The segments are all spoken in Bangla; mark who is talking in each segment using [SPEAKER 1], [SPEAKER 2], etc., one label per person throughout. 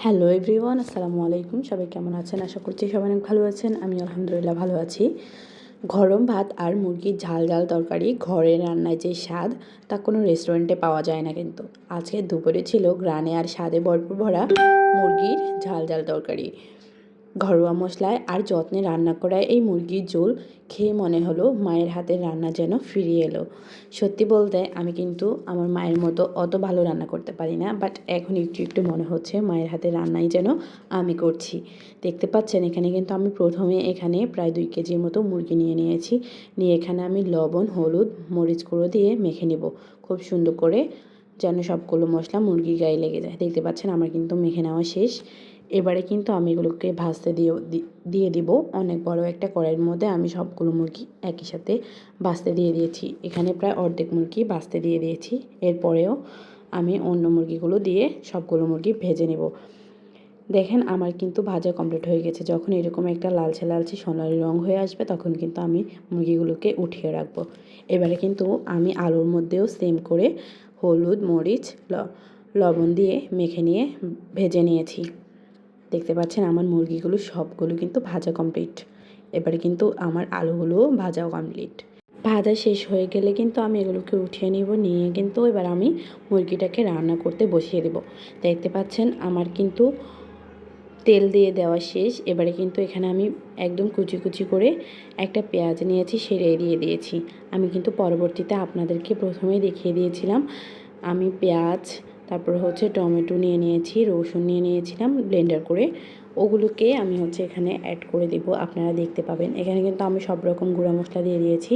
[SPEAKER 1] হ্যালো এভরিওয়ান, আসসালামু আলাইকুম। সবাই কেমন আছেন? আশা করছি সবাই অনেক ভালো আছেন। আমি আলহামদুলিল্লাহ ভালো আছি। গরম ভাত আর মুরগির ঝাল ঝাল তরকারি, ঘরে রান্নায় যে স্বাদ, তা কোনো রেস্টুরেন্টে পাওয়া যায় না কিন্তু। আজকে দুপুরে ছিল গ্রানে আর স্বাদে ভরপুর ভরা মুরগির ঝাল ঝাল তরকারি। ঘরোয়া মশলায় আর যত্নে রান্না করা এই মুরগির ঝোল খেয়ে মনে হলো মায়ের হাতের রান্না যেন ফিরিয়ে এলো। সত্যি বলতে আমি কিন্তু আমার মায়ের মতো অত ভালো রান্না করতে পারি না বাট এখন একটু একটু মনে হচ্ছে মায়ের হাতের রান্নাই যেন আমি করছি। দেখতে পাচ্ছেন এখানে কিন্তু আমি প্রথমে এখানে প্রায় দুই কেজির মতো মুরগি নিয়ে নিয়েছি। নিয়ে এখানে আমি লবণ, হলুদ, মরিচ গুঁড়ো দিয়ে মেখে নেব। খুব সুন্দর করে যেন সবগুলো মশলা মুরগির গায়ে লেগে যায়। দেখতে পাচ্ছেন আমার কিন্তু মেখে নেওয়া শেষ। এবারে কিন্তু আমি এগুলোকে ভাজতে দিয়ে দিয়ে দিব। অনেক বড় একটা কড়াইয়ের মধ্যে আমি সবগুলো মুরগি একই সাথে ভাজতে দিয়ে দিয়েছি। এখানে প্রায় অর্ধেক মুরগি ভাজতে দিয়ে দিয়েছি। এরপরেও আমি অন্য মুরগিগুলো দিয়ে সবগুলো মুরগি ভেজে নেব। দেখেন আমার কিন্তু ভাজা কমপ্লিট হয়ে গেছে। যখন এরকম একটা লালচে লালচে সোনালি রং হয়ে আসবে, তখন কিন্তু আমি মুরগিগুলোকে উঠিয়ে রাখব। এবারে কিন্তু আমি আলুর মধ্যেও সেম করে হলুদ, মরিচ লবণ দিয়ে মেখে নিয়ে ভেজে নিয়েছি। দেখতে পাচ্ছেন আমার মুরগিগুলো সবগুলো কিন্তু ভাজা কমপ্লিট এবারে কিন্তু আমার আলুগুলোও ভাজাও কমপ্লিট ভাজা শেষ হয়ে গেলে কিন্তু আমি এগুলোকে উঠিয়ে নিব, নিয়ে কিন্তু এবার আমি মুরগিটাকে রান্না করতে বসিয়ে দেব। দেখতে পাচ্ছেন আমার কিন্তু তেল দিয়ে দেওয়া শেষ। এবারে কিন্তু এখানে আমি একদম কুচি কুচি করে একটা পেঁয়াজ নিয়েছি, সেরে দিয়ে দিয়েছি। আমি কিন্তু পরবর্তীতে আপনাদেরকে প্রথমেই দেখিয়ে দিয়েছিলাম, আমি পেঁয়াজ তারপর হচ্ছে টমেটো নিয়ে নিয়েছি, রসুন নিয়ে নিয়েছিলাম ব্লেন্ডার করে। ওগুলোকে আমি হচ্ছে এখানে অ্যাড করে দিব, আপনারা দেখতে পাবেন। এখানে কিন্তু আমি সব রকম গুঁড়া মশলা দিয়ে দিয়েছি।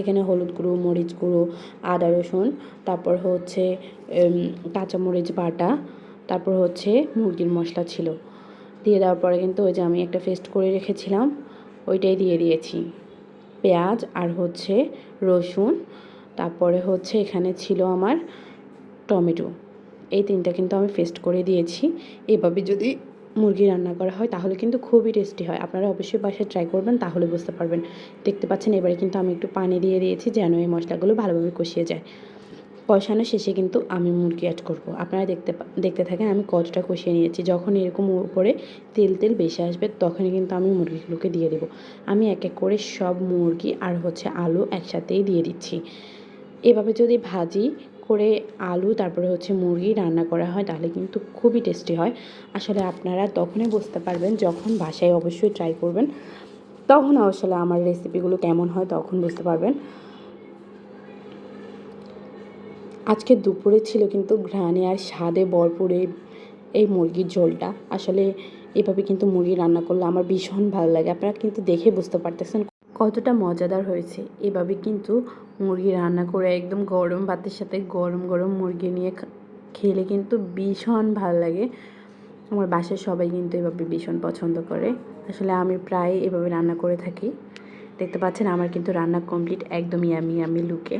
[SPEAKER 1] এখানে হলুদ গুঁড়ো, মরিচ গুঁড়ো, আদা রসুন, তারপর হচ্ছে কাঁচামরিচ বাটা, তারপর হচ্ছে মুরগির মশলা ছিল। দিয়ে দেওয়ার পরে কিন্তু ওই যে আমি একটা পেস্ট করে রেখেছিলাম, ওইটাই দিয়ে দিয়েছি। পেঁয়াজ আর হচ্ছে রসুন, তারপরে হচ্ছে এখানে ছিল আমার টমেটো। এই তিনটা কিন্তু আমি পেস্ট করে দিয়েছি। এভাবে যদি মুরগি রান্না করা হয়, তাহলে কিন্তু খুবই টেস্টি হয়। আপনারা অবশ্যই বাসায় ট্রাই করবেন, তাহলে বুঝতে পারবেন। দেখতে পাচ্ছেন, এবারে কিন্তু আমি একটু পানি দিয়ে দিয়েছি যেন এই মশলাগুলো ভালোভাবে কষিয়ে যায়। কষানো শেষে কিন্তু আমি মুরগি অ্যাড করব। আপনারা দেখতে দেখতে থাকেন, আমি কতটা কষিয়ে নিয়েছি। যখন এরকম উপরে তেল তেল বেশি আসবে, তখনই কিন্তু আমি মুরগিগুলোকে দিয়ে দেবো। আমি এক এক করে সব মুরগি আর হচ্ছে আলু একসাথেই দিয়ে দিচ্ছি। এভাবে যদি ভাজি করে আলু, তারপরে হচ্ছে মুরগি রান্না করা হয়, তাহলে কিন্তু খুবই টেস্টি হয়। আসলে আপনারা তখনই বুঝতে পারবেন, যখন বাসায় অবশ্যই ট্রাই করবেন, তখন আসলে আমার রেসিপিগুলো কেমন হয় তখন বুঝতে পারবেন। আজকে দুপুরে ছিল কিন্তু ঘ্রাণে আর স্বাদে ভরপুরে এই মুরগির ঝোলটা। আসলে এভাবে কিন্তু মুরগি রান্না করলে আমার ভীষণ ভালো লাগে। আপনারা কিন্তু দেখে বুঝতে পারতেছেন কতটা মজাদার হয়েছে। এভাবে কিন্তু মুরগি রান্না করে একদম গরম ভাতের সাথে গরম গরম মুরগি নিয়ে খেলে কিন্তু ভীষণ ভালো লাগে। আমার বাসার সবাই কিন্তু এভাবে ভীষণ পছন্দ করে। আসলে আমি প্রায় এভাবে রান্না করে থাকি। দেখতে পাচ্ছেন আমার কিন্তু রান্না কমপ্লিট একদম ইয়ামি আমি লুকে